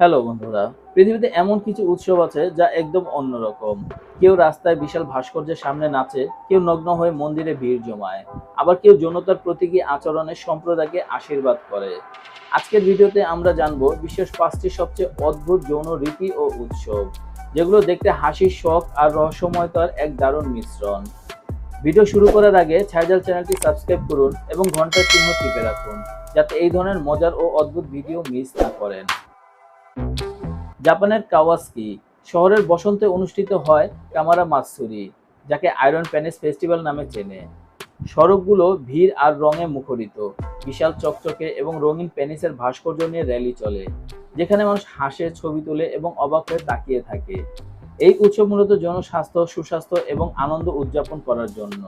Hello বন্ধুরা। পৃথিবীতে এমন কিছু উৎসব আছে যা একদম অন্যরকম। কেউ রাস্তায় বিশাল ভাস্কর্যের সামনে নাচে, কেউ নগ্ন হয়ে মন্দিরে ভিড় জমায়, আবার কেউ যৌনতার প্রতীকী আচরণে সম্প্রদায়কে আশীর্বাদ করে। আজকের ভিডিওতে আমরা জানব বিশ্বের পাঁচটি সবচেয়ে অদ্ভুত যৌন রীতি ও উৎসব, যেগুলো দেখতে হাসির শখ আর রহস্যময়তার এক দারুণ মিশ্রণ। ভিডিও শুরু করার আগে ছাইজাল চ্যানেলটি সাবস্ক্রাইব করুন এবং ঘণ্টার চিহ্ন টিপে রাখুন, যাতে এই ধরনের মজার ও অদ্ভুত ভিডিও মিস না করেন। জাপানের কাওয়াসকি শহরের বসন্তে অনুষ্ঠিত হয় কামারা মাৎসুরি যাকে আয়রন প্যানেস ফেস্টিভ্যাল নামে চেনে। সড়কগুলো ভিড় আর রঙে মুখরিত, বিশাল চকচকে এবং রঙিন প্যানিসের ভাস্কর্য নিয়ে র্যালি চলে, যেখানে মানুষ হাসে, ছবি তোলে এবং অবাক হয়ে তাকিয়ে থাকে। এই উৎসব মূলত জনস্বাস্থ্য, সুস্বাস্থ্য এবং আনন্দ উদযাপন করার জন্য।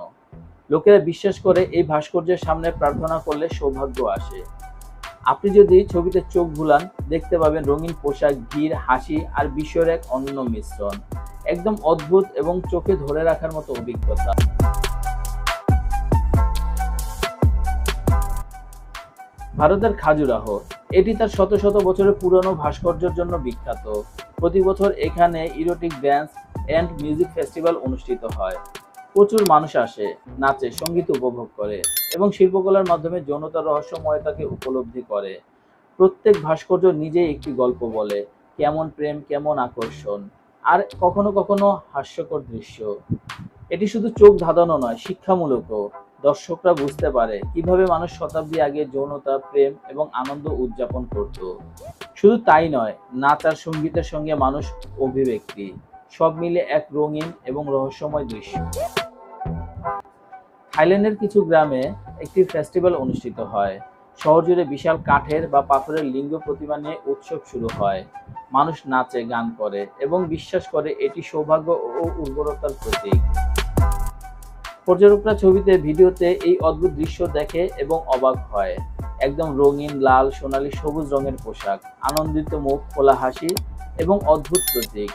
লোকেরা বিশ্বাস করে এই ভাস্কর্যের সামনে প্রার্থনা করলে সৌভাগ্য আসে। আপনি যদি ছবিতে চোখ ভুলান দেখতে পাবেন রঙিন পোশাক, ভিড়, হাসি আর বিস্ময়ের এক অন্য মিশ্রণ। একদম অদ্ভুত এবং চোখে ধরে রাখার মতো অভিজ্ঞতা। ভারতের খাজুরাহ। এটি তার শত শত বছরের পুরনো ভাস্কর্যের জন্য বিখ্যাত। প্রতি বছর এখানে erotic dance and music festival অনুষ্ঠিত হয়। প্রচুর মানুষ আসে, নাচে, সংগীত উপভোগ করে। এবং শিল্পকলার মাধ্যমে যৌনতার রহস্যময়তাকে উপলব্ধি করে। প্রত্যেক ভাস্কর্য নিজেই একটি গল্প বলে, কেমন প্রেম, কেমন আকর্ষণ, আর কখনো কখনো হাস্যকর দৃশ্য। এটি শুধু চোখ ধাঁধানো নয়, শিক্ষামূলকও। দর্শকরা বুঝতে পারে কীভাবে মানুষ শতাব্দী আগে যৌনতা, প্রেম এবং আনন্দ উদযাপন করত। শুধু তাই নয় নাচ আর সঙ্গীতের সঙ্গে মানুষ অভিব্যক্তি, সব মিলে এক রঙিন এবং রহস্যময় দৃশ্য। থাইল্যান্ডের কিছু গ্রামে একটি ফেস্টিভ্যাল অনুষ্ঠিত হয়। শহর জুড়ে বিশাল কাঠের বা পাথরের লিঙ্গ প্রতিমা নিয়ে উৎসব শুরু হয়। মানুষ নাচে, গান করে এবং বিশ্বাস করে এটি সৌভাগ্য ও উর্বরতার প্রতীক। পর্যটকরা ছবিতে, ভিডিওতে এই অদ্ভুত দৃশ্য দেখে এবং অবাক হয়। একদম রঙিন, লাল, সোনালী, সবুজ রঙের পোশাক, আনন্দিত মুখ খোলা হাসি এবং অদ্ভুত প্রতীক।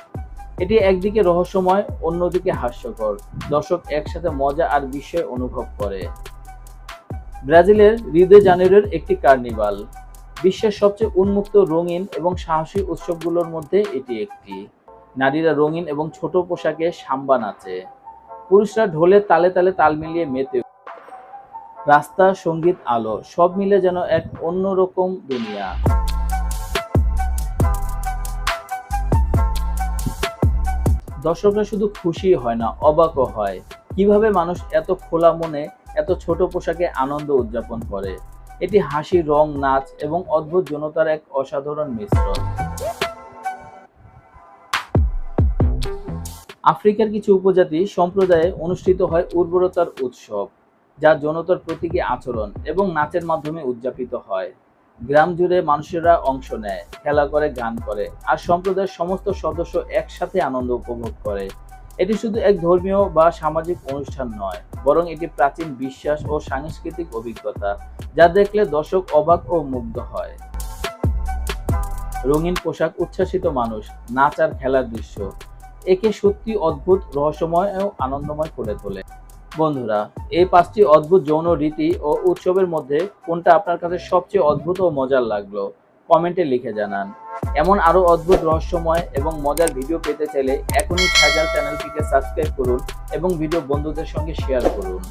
এটি একদিকে রহস্যময়, অন্যদিকে হাস্যকর। দর্শক একসাথে মজা আর বিস্ময় অনুভব করে। ব্রাজিলের রিদে জানেরোর একটি কার্নিভাল। বিশ্বের সবচেয়ে উন্মুক্ত রঙিন এবং সাহসী উৎসবগুলোর মধ্যে এটি একটি। নারীরা রঙিন এবং ছোট পোশাকে সাম্বা নাচে। পুরুষরা ঢোলে তালে তালে তাল মিলিয়ে মেতে রাস্তা, সংগীত, আলো সব মিলে যেন এক অন্যরকম দুনিয়া। দর্শকরা শুধু খুশি হয় না, অবাকও হয়। কীভাবে মানুষ এত খোলা মনে, এত ছোট পোশাকে আনন্দ উদযাপন করে? এটি হাসি, রং, নাচ এবং অদ্ভুত জনতার এক অসাধারণ মিশ্রণ। আফ্রিকার কিছু উপজাতি সম্প্রদায়ে অনুষ্ঠিত হয় উর্বরতার উৎসব, যা জনতার প্রতীকী আচরণ এবং নাচের মাধ্যমে উদযাপিত হয়। গ্রাম জুড়ে মানুষেরা অংশ নেয়, খেলা করে, গান করে, আর সম্প্রদায়ের সমস্ত সদস্য একসাথে আনন্দ উপভোগ করে। এটি শুধু এক ধর্মীয় বা সামাজিক অনুষ্ঠান নয়, বরং এটি প্রাচীন বিশ্বাস ও সাংস্কৃতিক অভিজ্ঞতা, যা দেখলে দর্শক অবাক ও মুগ্ধ হয়। রঙিন পোশাক উচ্ছ্বাসিত মানুষ, নাচ আর খেলার দৃশ্য, একে সত্যি অদ্ভুত, রহস্যময় ও আনন্দময় করে তোলে। বন্ধুরা, এই পাঁচটি অদ্ভুত যৌন রীতি ও উৎসবের মধ্যে কোনটা আপনার কাছে সবচেয়ে অদ্ভুত ও মজার লাগল? কমেন্টে লিখে জানান। এমন আরও অদ্ভুত রহস্যময় এবং মজার ভিডিও পেতে চাইলে এখনই ছাজাল চ্যানেলটিকে সাবস্ক্রাইব করুন এবং ভিডিও বন্ধুদের সঙ্গে শেয়ার করুন।